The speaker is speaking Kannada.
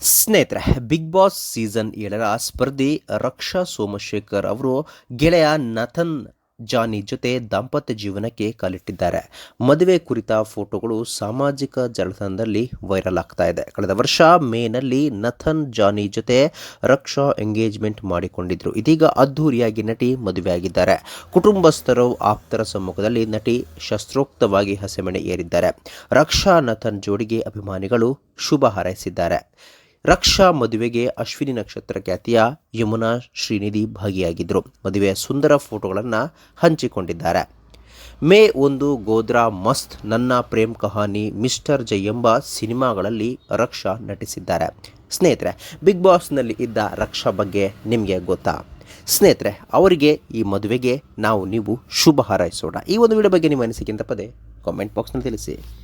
ಸ್ನೇಹಿತರೆ ಬಿಗ್ ಬಾಸ್ ಸೀಸನ್ ಏಳರ ಸ್ಪರ್ಧಿ ರಕ್ಷಾ ಸೋಮಶೇಖರ್ ಅವರು ಗೆಳೆಯ ನಥನ್ ಜಾನಿ ಜೊತೆ ದಾಂಪತ್ಯ ಜೀವನಕ್ಕೆ ಕಾಲಿಟ್ಟಿದ್ದಾರೆ. ಮದುವೆ ಕುರಿತ ಫೋಟೋಗಳು ಸಾಮಾಜಿಕ ಜಾಲತಾಣದಲ್ಲಿ ವೈರಲ್ ಆಗ್ತಾ ಇದೆ. ಕಳೆದ ವರ್ಷ ಮೇನಲ್ಲಿ ನಥನ್ ಜಾನಿ ಜೊತೆ ರಕ್ಷಾ ಎಂಗೇಜ್ಮೆಂಟ್ ಮಾಡಿಕೊಂಡಿದ್ರು. ಇದೀಗ ಅದ್ಧೂರಿಯಾಗಿ ನಟಿ ಮದುವೆಯಾಗಿದ್ದಾರೆ. ಕುಟುಂಬಸ್ಥರು ಆಪ್ತರ ಸಮ್ಮುಖದಲ್ಲಿ ನಟಿ ಶಸ್ತ್ರೋಕ್ತವಾಗಿ ಹಸೆಮಣೆ ಏರಿದ್ದಾರೆ. ರಕ್ಷಾ ನಥನ್ ಜೋಡಿಗೆ ಅಭಿಮಾನಿಗಳು ಶುಭ ಹಾರೈಸಿದ್ದಾರೆ. ರಕ್ಷಾ ಮದುವೆಗೆ ಅಶ್ವಿನಿ ನಕ್ಷತ್ರ ಖ್ಯಾತಿಯ ಯಮುನಾ ಶ್ರೀನಿಧಿ ಭಾಗಿಯಾಗಿದ್ದರು ಮದುವೆಯ ಸುಂದರ ಫೋಟೋಗಳನ್ನು ಹಂಚಿಕೊಂಡಿದ್ದಾರೆ. ಮೇ ಒಂದು ಗೋದ್ರಾ ಮಸ್ತ್ ನನ್ನ ಪ್ರೇಮ್ ಕಹಾನಿ ಮಿಸ್ಟರ್ ಜೈ ಎಂಬ ಸಿನಿಮಾಗಳಲ್ಲಿ ರಕ್ಷಾ ನಟಿಸಿದ್ದಾರೆ. ಸ್ನೇಹಿತರೆ, ಬಿಗ್ ಬಾಸ್ನಲ್ಲಿ ಇದ್ದ ರಕ್ಷಾ ಬಗ್ಗೆ ನಿಮಗೆ ಗೊತ್ತಾ? ಸ್ನೇಹಿತರೆ, ಅವರಿಗೆ ಈ ಮದುವೆಗೆ ನಾವು ನೀವು ಶುಭ ಹಾರೈಸೋಣ. ಈ ಒಂದು ವಿಡಿಯೋ ಬಗ್ಗೆ ನಿಮ್ಮ ಅನಿಸಿಕೆ ಅಂತ ಪದೇ ಕಾಮೆಂಟ್ ಬಾಕ್ಸ್ನಲ್ಲಿ ತಿಳಿಸಿ.